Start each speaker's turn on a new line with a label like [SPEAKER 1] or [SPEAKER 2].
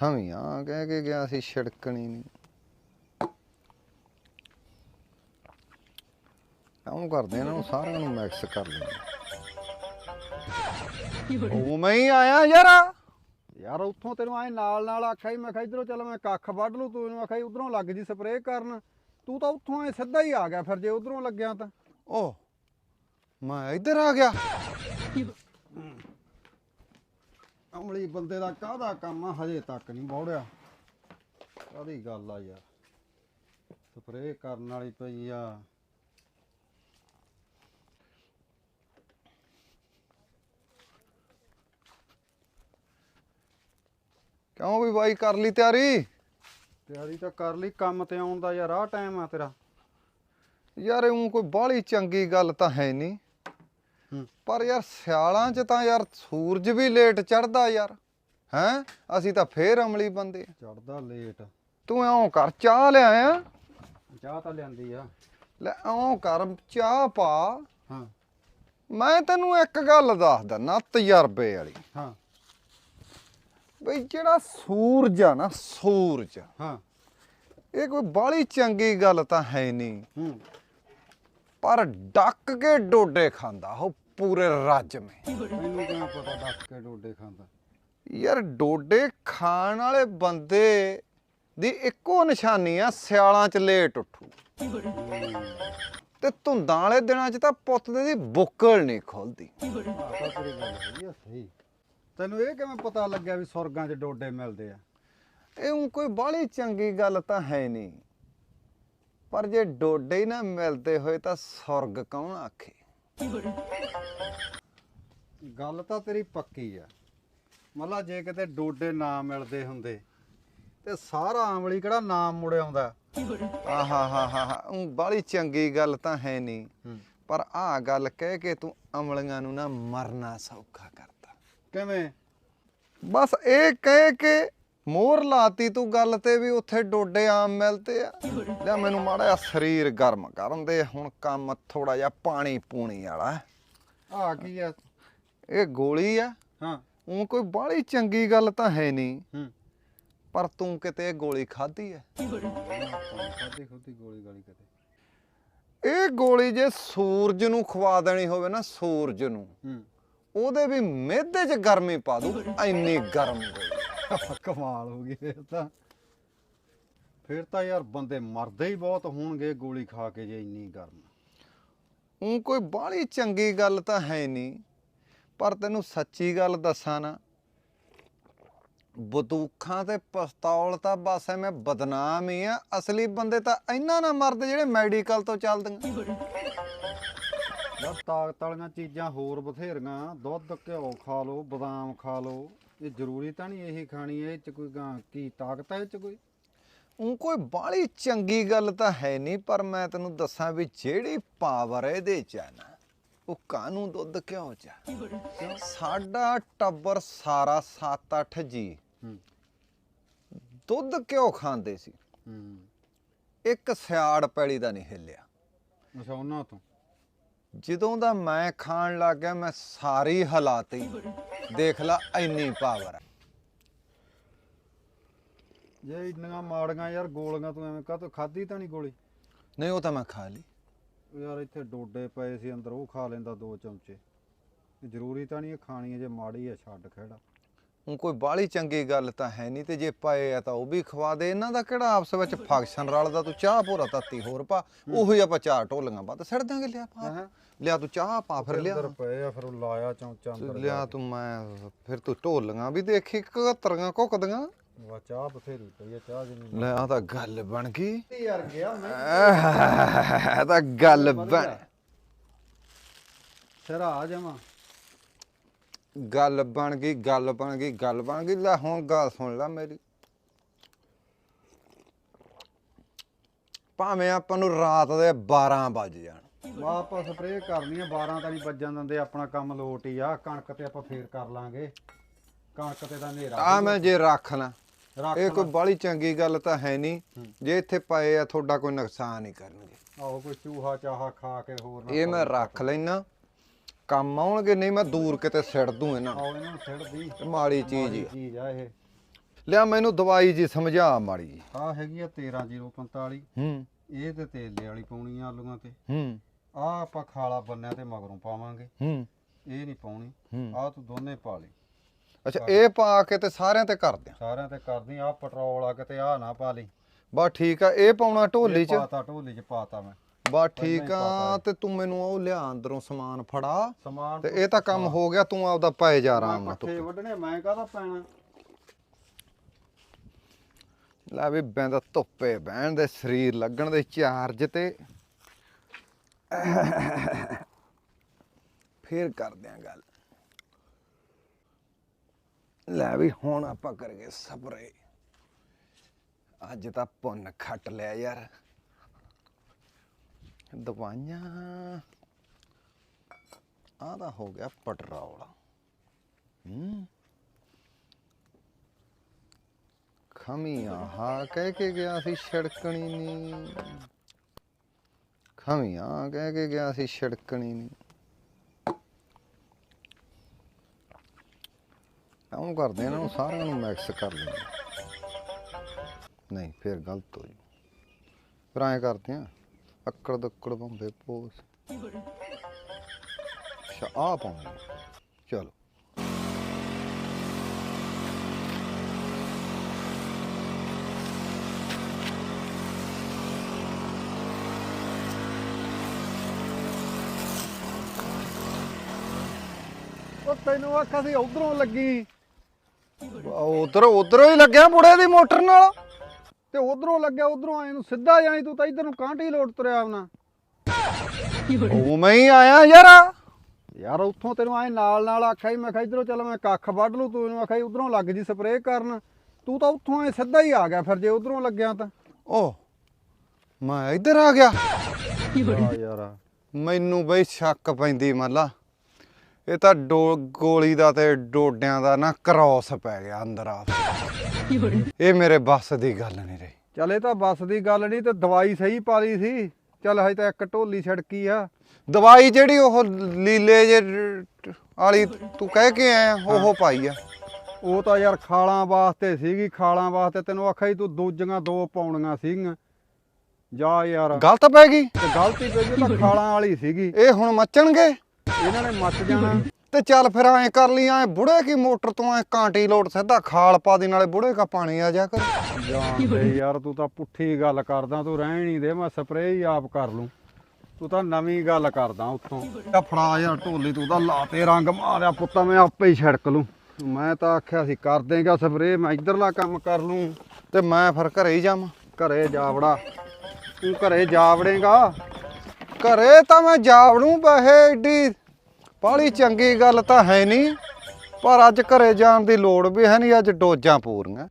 [SPEAKER 1] ਖਵੀਆਂ, ਕਹਿ ਕੇ ਗਿਆ ਸੀ ਛਿੜਕਣੀ ਨਹੀਂ ਆਉਂ ਕਰਦੇ ਇਹਨਾਂ ਨੂੰ ਸਾਰਿਆਂ ਨੂੰ ਮਿਕਸ ਕਰ ਲੈਂਦੇ ਉਹ ਮੈਂ ਹੀ ਆਇਆ ਯਾਰ।
[SPEAKER 2] ਯਾਰ ਉੱਥੋਂ ਤੈਨੂੰ ਐ ਨਾਲ ਨਾਲ ਆਖਿਆ ਮੈਂ ਕਿਹਾ ਇਧਰੋਂ ਚੱਲ ਮੈਂ ਕੱਖ ਵੱਢ ਲੂ ਤੂੰ ਇਹਨੂੰ ਆਖਿਆ ਸੀ, ਉਧਰੋਂ ਲੱਗ ਜੀ ਸਪਰੇਅ ਕਰਨ। ਤੂੰ ਤਾਂ ਉੱਥੋਂ ਐ ਸਿੱਧਾ ਹੀ ਆ ਗਿਆ, ਫਿਰ ਜੇ ਉਧਰੋਂ ਲੱਗਿਆ ਤਾਂ।
[SPEAKER 1] ਓ ਮੈਂ ਇੱਧਰ ਆ ਗਿਆ।
[SPEAKER 2] ਅਮਲੀ ਬੰਦੇ ਦਾ ਕਾਹਦਾ ਕੰਮ ਆ? ਹਜੇ ਤੱਕ ਨਹੀਂ ਬੌੜਿਆ ਕਾਹਦੀ ਗੱਲ ਆ ਯਾਰ? ਸਪਰੇਅ ਕਰਨ ਵਾਲੀ ਪਈ ਆ।
[SPEAKER 1] ਕਿਉਂ ਵੀ ਬਾਈ ਕਰ ਲਈ ਤਿਆਰੀ?
[SPEAKER 2] ਤਿਆਰੀ ਤਾਂ ਕਰ ਲਈ, ਕੰਮ ਤੇ ਆਉਣ ਦਾ ਯਾਰ ਆਹ ਟਾਈਮ ਆ ਤੇਰਾ।
[SPEAKER 1] ਯਾਰ ਉਹ ਕੋਈ ਬਾਹਲੀ ਚੰਗੀ ਗੱਲ ਤਾਂ ਹੈ ਨਹੀਂ। ਪਰ ਯਾਰ ਸਿਆਲਾਂ 'ਚ ਤਾਂ ਯਾਰ ਸੂਰਜ ਵੀ ਲੇਟ ਚੜਦਾ ਯਾਰ ਹੈਂ? ਅਸੀਂ ਤਾਂ ਫੇਰ ਅਮਲੀ ਬੰਦੇ ਆ।
[SPEAKER 2] ਚੜਦਾ ਲੇਟ।
[SPEAKER 1] ਤੂੰ ਐਂ ਕਰ ਚਾਹ ਲਿਆਇਆ
[SPEAKER 2] ਚਾਹ ਤਾਂ ਲਿਆਂਦੀ ਆ।
[SPEAKER 1] ਲੈ ਐਂ ਕਰ ਚਾਹ ਪਾ।
[SPEAKER 2] ਹਾਂ।
[SPEAKER 1] ਮੈਂ ਤੈਨੂੰ ਇੱਕ ਗੱਲ ਦੱਸ ਦਿੰਦਾ ਤਜਰਬੇ ਵਾਲੀ।
[SPEAKER 2] ਹਾਂ।
[SPEAKER 1] ਬਈ ਜਿਹੜਾ ਸੂਰਜ ਆ ਨਾ ਸੂਰਜ।
[SPEAKER 2] ਹਾਂ।
[SPEAKER 1] ਇਹ ਕੋਈ ਬਾਹਲੀ ਚੰਗੀ ਗੱਲ ਤਾਂ ਹੈ ਨਹੀਂ
[SPEAKER 2] ਹੂੰ।
[SPEAKER 1] ਪਰ ਡੱਕ ਕੇ ਡੋਡੇ ਖਾਂਦਾ ਉਹ ਪੂਰੇ ਰੱਜ ਮੇ
[SPEAKER 2] ਮੈਨੂੰ ਕਿਵੇਂ ਪਤਾ ਡੱਕ ਕੇ ਡੋਡੇ ਖਾਂਦਾ?
[SPEAKER 1] ਯਾਰ ਡੋਡੇ ਖਾਣ ਵਾਲੇ ਬੰਦੇ ਦੀ ਇੱਕੋ ਨਿਸ਼ਾਨੀ ਆ ਸਿਆਲਾਂ ਚ ਲੇਟ ਉੱਠੂ। ਤੇ ਧੁੰਦਾਂ ਵਾਲੇ ਦਿਨਾਂ ਚ ਤਾਂ ਪੁੱਤ ਦੇ ਦੀ ਬੁੱਕਲ ਨਹੀਂ ਖੁੱਲਦੀ।
[SPEAKER 2] ਆਹ ਤਾਂ ਤੇਰੀ ਗੱਲ ਹੈਗੀ ਆ ਸਹੀ। ਤੈਨੂੰ ਇਹ ਕਿਵੇਂ ਪਤਾ ਲੱਗਿਆ ਵੀ ਸੁਰਗਾਂ 'ਚ ਡੋਡੇ ਮਿਲਦੇ ਆ?
[SPEAKER 1] ਇਹ ਊਂ ਕੋਈ ਬਾਹਲੀ ਚੰਗੀ ਗੱਲ ਤਾਂ ਹੈ ਨਹੀਂ। ਪਰ ਜੇ ਡੋਡੇ ਹੀ ਨਾ ਮਿਲਦੇ ਹੋਏ ਤਾਂ ਸੁਰਗ ਕੌਣ ਆਖੇ?
[SPEAKER 2] ਗੱਲ ਤਾਂ ਤੇਰੀ ਪੱਕੀ ਆ। ਮੱਲਾ ਜੇ ਕਿਤੇ ਡੋਡੇ ਨਾ ਮਿਲਦੇ ਹੁੰਦੇ ਤੇ ਸਾਰਾ ਆਮਲੀ ਕਿਹੜਾ ਨਾਮ ਮੁੜ ਆਉਂਦਾ?
[SPEAKER 1] ਆਹਾ ਹਾ ਹਾ ਹਾ ਊਂ ਬਾਹਲੀ ਚੰਗੀ ਗੱਲ ਤਾਂ ਹੈ ਨਹੀਂ। ਪਰ ਆਹ ਗੱਲ ਕਹਿ ਕੇ ਤੂੰ ਅਮਲੀਆਂ ਨੂੰ ਨਾ ਮਰਨਾ ਸੌਖਾ ਕਰਤਾ।
[SPEAKER 2] ਕਿਵੇਂ?
[SPEAKER 1] ਬਸ ਇਹ ਕਹਿ ਕੇ ਮੋਹਰ ਲਾਤੀ ਤੂੰ ਗੱਲ ਤੇ ਵੀ ਉੱਥੇ ਡੋਡੇ ਆਮ ਮਿਲਦੇ ਆ। ਲੈ ਮੈਨੂੰ ਮਾੜਾ ਜਿਹਾ ਸਰੀਰ ਗਰਮ ਕਰਨ ਦੇ ਹੁਣ ਕੰਮ ਥੋੜਾ ਜਿਹਾ ਪਾਣੀ ਪੂਣੀ ਵਾਲਾ।
[SPEAKER 2] ਆ ਕੀ ਆ?
[SPEAKER 1] ਇਹ ਗੋਲੀ ਆ।
[SPEAKER 2] ਹਾਂ।
[SPEAKER 1] ਉਹ ਕੋਈ ਬਾਹਲੀ ਚੰਗੀ ਗੱਲ ਤਾਂ ਹੈ ਨਹੀਂ।
[SPEAKER 2] ਹੂੰ।
[SPEAKER 1] ਪਰ ਤੂੰ ਕਿਤੇ ਇਹ ਗੋਲੀ ਖਾਧੀ ਐ
[SPEAKER 2] ਖਾਦੀ ਖੁਦੀ ਗੋਲੀ ਗਾਲੀ ਕਿਤੇ।
[SPEAKER 1] ਇਹ ਗੋਲੀ ਜੇ ਸੂਰਜ ਨੂੰ ਖਵਾ ਦੇਣੀ ਹੋਵੇ ਨਾ ਸੂਰਜ ਨੂੰ
[SPEAKER 2] ਹੂੰ।
[SPEAKER 1] ਉਹਦੇ ਵੀ ਮਿਹਦੇ 'ਚ ਗਰਮੀ ਪਾ ਦੂ ਇੰਨੀ ਗਰਮ ਗੋਲੀ
[SPEAKER 2] ਕਮਾਲ ਹੋ ਗਈ ਫਿਰ ਤਾਂ। ਫਿਰ ਤਾਂ ਯਾਰ ਬੰਦੇ ਮਰਦੇ ਹੀ ਬਹੁਤ ਹੋਣਗੇ ਗੋਲੀ ਖਾ ਕੇ ਜੇ ਇੰਨੀ ਗਰਮ।
[SPEAKER 1] ਉਹ ਕੋਈ ਬਾਹਲੀ ਚੰਗੀ ਗੱਲ ਤਾਂ ਹੈ ਨਹੀਂ ਪਰ ਤੈਨੂੰ ਸੱਚੀ ਗੱਲ ਦੱਸਾਂ ਨਾ ਬਦੂਖਾਂ ਤੇ ਪਿਸਤੌਲ ਤਾਂ ਬਸ ਐਵੇਂ ਬਦਨਾਮ ਹੀ ਆ। ਅਸਲੀ ਬੰਦੇ ਤਾਂ ਇੰਨਾ ਨਾ ਮਰਦੇ ਜਿਹੜੇ ਮੈਡੀਕਲ ਤੋਂ ਚੱਲਦੀਆਂ।
[SPEAKER 2] ਯਾਰ ਤਾਕਤ ਵਾਲੀਆਂ ਚੀਜ਼ਾਂ ਹੋਰ ਬਥੇਰੀਆਂ ਦੁੱਧ ਘਿਓ ਖਾ ਲਓ ਬਦਾਮ ਖਾ ਲਓ। ਇਹ ਜ਼ਰੂਰੀ ਤਾਂ ਨਹੀਂ ਇਹੀ ਖਾਣੀ ਇਹ ਚ ਕੋਈ ਗਾਂ ਕੀ ਤਾਕਤ ਹੈ ਇਹ ਚ ਕੋਈ?
[SPEAKER 1] ਉਹ ਕੋਈ ਬਾਹਲੀ ਚੰਗੀ ਗੱਲ ਤਾਂ ਹੈ ਨਹੀਂ ਪਰ ਮੈਂ ਤੈਨੂੰ ਦੱਸਾਂ ਵੀ ਜਿਹੜੀ ਪਾਵਰ ਇਹਦੇ ਚ ਨਾ ਉਹ ਕਾਨੂੰ ਦੁੱਧ ਕਿਉਂ ਚ? ਸਾਡਾ ਟੱਬਰ ਸਾਰਾ 7-8 ਜੀ।
[SPEAKER 2] ਹੂੰ।
[SPEAKER 1] ਦੁੱਧ ਕਿਉਂ ਖਾਂਦੇ ਸੀ?
[SPEAKER 2] ਹੂੰ।
[SPEAKER 1] ਇੱਕ ਸਿਆੜ ਪੈਲੀ ਦਾ ਨਹੀਂ ਹਿੱਲਿਆ।
[SPEAKER 2] ਅੱਛਾ ਉਹਨਾਂ ਤੋਂ?
[SPEAKER 1] ਜਦੋਂ ਦਾ ਮੈਂ ਖਾਣ ਲੱਗ ਗਿਆ ਮੈਂ ਸਾਰੀ ਹਲਾਤੀ ਦੇਖ ਲਾ ਇੰਨੀ ਪਾਵਰ
[SPEAKER 2] ਜੇ ਇੰਨੀਆਂ ਮਾੜੀਆਂ ਯਾਰ ਗੋਲੀਆਂ ਤੂੰ ਐਵੇਂ ਕਾਹਤੋਂ ਖਾਦੀ ਤਾਂ ਨਹੀਂ ਗੋਲੀ?
[SPEAKER 1] ਨਹੀਂ ਉਹ ਤਾਂ ਮੈਂ ਖਾ ਲਈ।
[SPEAKER 2] ਯਾਰ ਇੱਥੇ ਡੋਡੇ ਪਏ ਸੀ ਅੰਦਰ ਉਹ ਖਾ ਲੈਂਦਾ ਦੋ ਚਮਚੇ। ਜ਼ਰੂਰੀ ਤਾਂ ਨਹੀਂ ਇਹ ਖਾਣੀ ਹੈ ਜੇ ਮਾੜੀ ਹੈ ਛੱਡ ਖੜਾ।
[SPEAKER 1] ਉਹ ਕੋਈ ਬਾਹਲੀ ਚੰਗੀ ਗੱਲ ਤਾਂ ਹੈ ਨਹੀਂ ਤੇ ਜੇ ਪਏ ਆ ਤਾਂ ਉਹ ਵੀ ਖਵਾ ਦੇ। ਇਹਨਾਂ ਦਾ ਕਿਹੜਾ ਆਪਸ ਵਿੱਚ ਫੰਕਸ਼ਨ ਰਲਦਾ? ਤੂੰ ਚਾਹ ਭੋਰਾ ਤੱਤੀ ਹੋਰ ਪਾ। ਉਹੀ ਆਪਾਂ ਚਾਰ ਢੋਲੀਆਂ ਪਾ ਤੇ ਛੱਡ ਦਾਂਗੇ ਲਿਆ ਪਾ? ਲਿਆ ਤੂੰ ਚਾਹ ਪਾ ਫਿਰ ਲਿਆ।
[SPEAKER 2] ਅੰਦਰ ਪਏ ਆ ਫਿਰ ਉਹ ਲਾਇਆ ਚਮਚਾ ਅੰਦਰ
[SPEAKER 1] ਲਿਆ ਤੂੰ ਮੈਂ ਫਿਰ ਤੂੰ ਢੋਲੀਆਂ ਵੀ ਦੇਖੀ ਕਤਰੀਆਂ ਘੁੱਕਦੀਆਂ।
[SPEAKER 2] ਵਾ ਚਾਹ ਬਥੇਰੀ ਪਈ ਆ ਚਾਹ ਜਿੰਨੀ
[SPEAKER 1] ਲੈ ਆ ਤਾਂ ਗੱਲ ਬਣ ਗਈ।
[SPEAKER 2] ਯਾਰ ਗਿਆ ਮੈਂ।
[SPEAKER 1] ਇਹ ਤਾਂ ਗੱਲ ਬਣ
[SPEAKER 2] ਸਿਰ ਆ ਜਾਵਾਂ।
[SPEAKER 1] ਗੱਲ ਬਣ ਗਈ ਗੱਲ ਬਣ ਗਈ ਗੱਲ ਬਣ ਗਈ। ਲੈ ਹੁਣ ਗੱਲ ਸੁਣ ਲੈ ਮੇਰੀ। ਭਾਵੇਂ ਆਪਾਂ ਨੂੰ ਰਾਤ ਦੇ 12 ਵੱਜ ਜਾਣ।
[SPEAKER 2] ਵਾ ਆਪਾਂ ਸਪਰੇਅ ਕਰਨੀ ਆ 12 ਤਾਂ ਨਹੀਂ ਵੱਜਣ ਦਿੰਦੇ ਆਪਣਾ ਕੰਮ ਲੋਟ ਹੀ ਆ। ਕਣਕ ਤੇ ਆਪਾਂ ਫੇਰ ਕਰ ਲਾਂਗੇ। ਕਣਕ ਤੇ ਤਾਂ ਹਨੇਰਾ
[SPEAKER 1] ਆ ਮੈਂ ਜੇ ਰੱਖ ਲਾਂ।
[SPEAKER 2] ਰੱਖ
[SPEAKER 1] ਇਹ ਕੋਈ ਬਾਹਲੀ ਚੰਗੀ ਗੱਲ ਤਾਂ ਹੈ ਨਹੀਂ। ਜੇ ਇੱਥੇ ਪਏ ਆ ਤੁਹਾਡਾ ਕੋਈ ਨੁਕਸਾਨ ਨਹੀਂ ਕਰਨਗੇ।
[SPEAKER 2] ਆਹੋ ਕੋਈ ਚੂਹਾ ਚਾਹਾ ਖਾ ਕੇ ਹੋਰ ਨਾ
[SPEAKER 1] ਇਹ ਮੈਂ ਰੱਖ ਲੈਣਾ ਕੰਮ ਆਉਣਗੇ ਨਹੀਂ ਮੈਂ ਦੂਰ ਕਿਤੇ ਸਿੱਟ ਦੂੰ ਇਹਨਾਂ ਨੂੰ।
[SPEAKER 2] ਆਓ ਇਹਨਾਂ ਨੂੰ ਸਿੱਟ ਦੀ।
[SPEAKER 1] ਇਹ ਮਾੜੀ ਚੀਜ਼ ਹੀ ਆ।
[SPEAKER 2] ਚੀਜ਼ ਆ ਇਹ।
[SPEAKER 1] ਲਿਆ ਮੈਨੂੰ ਦਵਾਈ ਜੀ ਸਮਝਾ ਮਾੜੀ ਜੀ।
[SPEAKER 2] ਆ ਹੈਗੀ ਆ 13045
[SPEAKER 1] ਹੂੰ।
[SPEAKER 2] ਇਹ ਤੇ ਤੇਲੇ ਵਾਲੀ ਪਾਉਣੀ ਆ ਆਲੂਆਂ ਤੇ।
[SPEAKER 1] ਹੂੰ।
[SPEAKER 2] ਆ ਆਪਾਂ ਖਾਲਾ ਬੰਨਿਆ ਤੇ ਮਗਰੋਂ ਪਾਵਾਂਗੇ।
[SPEAKER 1] ਹੂੰ।
[SPEAKER 2] ਇਹ ਨਹੀਂ ਪਾਉਣੀ। ਆ ਤੂੰ ਦੋਨੇ ਪਾ ਲਈ।
[SPEAKER 1] ਅੱਛਾ ਇਹ ਪਾ ਕੇ ਤੇ ਸਾਰਿਆਂ ਤੇ ਕਰ ਦਿਆਂ।
[SPEAKER 2] ਸਾਰਿਆਂ ਤੇ ਕਰਦੀ ਆ ਪੈਟਰੋਲ ਆ ਕਿਤੇ ਆ ਨਾ ਪਾ ਲਈ।
[SPEAKER 1] ਬਸ ਠੀਕ ਆ ਇਹ ਪਾਉਣਾ ਢੋਲੀ
[SPEAKER 2] ਇਹ
[SPEAKER 1] 'ਚ।
[SPEAKER 2] ਪਾਤਾ ਢੋਲੀ ਚ ਪਾਤਾ ਮੈਂ। ਹੀ
[SPEAKER 1] ਠੀਕ ਆ ਤੇ ਤੂੰ ਮੈਨੂੰ ਉਹ ਲਿਆ ਅੰਦਰੋਂ ਸਮਾਨ ਫੜਾ।
[SPEAKER 2] ਸਮਾਨ
[SPEAKER 1] ਤੇ ਇਹ ਤਾਂ ਕੰਮ ਹੋ। ਗਿਆ ਤੂੰ ਆਪਦਾ ਪੈ ਜਾ ਆਰਾਮ ਨਾਲ
[SPEAKER 2] ਪੱਠੇ ਵੱਢਣੇ ਮੈਂ ਕਾਹਦਾ ਪੈਣਾ?
[SPEAKER 1] ਲੈ ਵੀ ਬੈਂਦਾ ਧੁੱਪੇ ਬਹਿਣ ਦੇ ਸਰੀਰ ਲੱਗਣ ਦੇ ਚਾਰਜ ਤੇ। ਫੇਰ ਕਰਦੇ ਆਂ ਗੱਲ। ਲੈ ਵੀ ਹੁਣ ਆਪਾਂ ਕਰੀਏ ਸਬਰੇ ਅੱਜ ਤਾਂ ਪੁੰਨ ਖੱਟ ਲਿਆ ਯਾਰ। ਦਵਾਈਆਂ। ਆਹ ਤਾਂ ਹੋ ਗਿਆ ਪਟਰੋਲ। ਹੂੰ। ਖਮੀਆਂ ਹਾਂ, ਕਹਿ ਕੇ ਗਿਆ ਸੀ ਛੜਕਣੀ ਨਹੀਂ ਖਮੀਆਂ ਕਹਿ ਕੇ ਗਿਆ ਸੀ ਛੜਕਣੀ ਨਹੀਂ ਆਉਂ ਕਰਦੇ ਇਹਨਾਂ ਨੂੰ ਸਾਰਿਆਂ ਨੂੰ ਮਿਕਸ ਕਰ ਲੈਂਦੇ ਨਹੀਂ, ਫਿਰ ਗਲਤ ਹੋ ਜੂ। ਫਿਰ ਐਂ ਕਰਦੇ ਆ। ਅੱਕੜ ਦੱਕੜ ਬੰਬੇ ਪੋਸ। ਅੱਛਾ ਆ ਪਾਉਂਦੇ ਚਲੋ।
[SPEAKER 2] ਉਹ ਤੈਨੂੰ ਆਖਿਆ ਸੀ ਉਧਰੋਂ ਲੱਗੀ।
[SPEAKER 1] ਉਧਰ ਉਧਰੋਂ ਹੀ ਲੱਗਿਆ ਬੁੜੇ ਦੀ ਮੋਟਰ ਨਾਲ।
[SPEAKER 2] ਤੇ ਉਧਰੋਂ ਲੱਗਿਆ ਉਧਰੋਂ ਆਏ ਨੂੰ ਸਿੱਧਾ ਜਾਈ ਤੂੰ ਤਾਂ ਇਧਰ ਨੂੰ ਕਾਂਟੀ ਲੋਟ ਤੁਰਿਆ ਆਉਣਾ।
[SPEAKER 1] ਉਵੇਂ ਹੀ ਆਇਆ ਯਾਰ।
[SPEAKER 2] ਯਾਰ ਉੱਥੋਂ ਤੈਨੂੰ ਆਏ ਨਾਲ ਨਾਲ ਆਖਿਆ ਮੈਂ ਕਿਹਾ ਇਧਰੋਂ ਚੱਲ ਮੈਂ ਕੱਖ ਵੱਢ ਲੂ ਤੂੰ ਇਹਨੂੰ ਆਖਿਆ ਉਧਰੋਂ ਲੱਗ ਜੀ ਸਪਰੇਅ ਕਰਨ। ਤੂੰ ਤਾਂ ਉੱਥੋਂ ਆਏ ਸਿੱਧਾ ਹੀ ਆ ਗਿਆ ਫਿਰ ਜੇ ਉਧਰੋਂ ਲੱਗਿਆ ਤਾਂ।
[SPEAKER 1] ਓ ਮੈਂ ਇੱਧਰ ਆ ਗਿਆ।
[SPEAKER 2] ਯਾਰ।
[SPEAKER 1] ਮੈਨੂੰ ਬਈ ਸ਼ੱਕ ਪੈਂਦੀ ਮੱਲਾ। ਇਹ ਤਾਂ ਡੋ ਗੋਲੀ ਦਾ ਤੇ ਡੋਡਿਆਂ ਦਾ ਨਾ ਕ੍ਰਾਸ ਪੈ ਗਿਆ ਅੰਦਰ ਆ ਇਹ ਮੇਰੇ ਬੱਸ ਦੀ ਗੱਲ ਨਹੀਂ ਰਹੀ।
[SPEAKER 2] ਚੱਲ ਇਹ ਤਾਂ ਬੱਸ ਦੀ ਗੱਲ ਨਹੀਂ ਤੇ ਦਵਾਈ ਸਹੀ ਪਾ ਲਈ ਸੀ। ਚੱਲ ਹਜੇ ਤਾਂ ਇੱਕ ਢੋਲੀ ਛੜਕੀ ਆ।
[SPEAKER 1] ਦਵਾਈ ਜਿਹੜੀ ਉਹ ਲੀਲੇ ਜੇ ਵਾਲੀ ਤੂੰ ਕਹਿ ਕੇ ਆਇਆ ਉਹ ਪਾਈ ਆ।
[SPEAKER 2] ਉਹ ਤਾਂ ਯਾਰ ਖਾਲਾਂ ਵਾਸਤੇ ਸੀਗੀ ਖਾਲਾਂ ਵਾਸਤੇ ਤੈਨੂੰ ਆਖਿਆ ਸੀ ਤੂੰ ਦੂਜੀਆਂ ਦੋ ਪਾਉਣੀਆਂ ਸੀਗੀਆਂ। ਜਾ ਯਾਰ।
[SPEAKER 1] ਗਲਤ ਪੈ ਗਈ।
[SPEAKER 2] ਤੇ ਗਲਤੀ ਪਈ ਉਹ ਤਾਂ ਖਾਲਾਂ ਵਾਲੀ ਸੀਗੀ।
[SPEAKER 1] ਇਹ ਹੁਣ ਮੱਚਣਗੇ?
[SPEAKER 2] ਇਹਨਾਂ ਨੇ ਮੱਚ ਜਾਣਾ।
[SPEAKER 1] ਤੇ ਚੱਲ ਫਿਰ ਐ ਕਰ ਲਈ ਐ ਬੁੜੇ ਕੀ ਮੋਟਰ ਤੋਂ ਐ ਕਾਂਟੀ ਲੋਡ ਸਿੱਧਾ ਖਾਲ ਪਾ ਦੇ ਨਾਲੇ ਬੁੜੇ ਕਾ ਪਾਣੀ ਆ ਜਾ ਕਰ।
[SPEAKER 2] ਜਾਣਦੇ ਯਾਰ ਤੂੰ ਤਾਂ ਪੁੱਠੀ ਗੱਲ ਕਰਦਾ ਤੂੰ ਰਹਿਣ ਨਹੀਂ ਦੇ ਮੈਂ ਸਪਰੇਅ ਹੀ ਆਪ ਕਰ ਲੂੰ। ਤੂੰ ਤਾਂ ਨਵੀਂ ਗੱਲ ਕਰਦਾ ਉੱਥੋਂ। ਆ ਫੜਾ ਯਾਰ ਢੋਲੀ ਤੂੰ ਤਾਂ ਲਾਤੇ ਰੰਗ ਮਾਰਿਆ ਪੁੱਤਾ ਮੈਂ ਆਪੇ ਹੀ ਛਿੜਕ ਲੂੰ। ਮੈਂ ਤਾਂ ਆਖਿਆ ਸੀ ਕਰ ਦੇਗਾ ਸਪਰੇਅ ਮੈਂ ਇਧਰਲਾ ਕੰਮ ਕਰ ਲੂੰ।
[SPEAKER 1] ਤੇ ਮੈਂ ਫਿਰ ਘਰੇ ਹੀ ਜਾਵਾਂ।
[SPEAKER 2] ਘਰੇ ਜਾਵੜਾ ਤੂੰ ਘਰੇ ਜਾਵੜੇਗਾ
[SPEAKER 1] ਘਰੇ ਤਾਂ ਮੈਂ ਜਾਵੜੂ ਬਹੇ ਏਡੀ ਬਾਹਲੀ ਚੰਗੀ ਗੱਲ ਤਾਂ ਹੈ ਨਹੀਂ, ਪਰ ਅੱਜ ਘਰੇ ਜਾਣ ਦੀ ਲੋੜ ਵੀ ਹੈ ਨਹੀਂ, ਅੱਜ ਡੋਜਾਂ ਪੂਰੀਆਂ।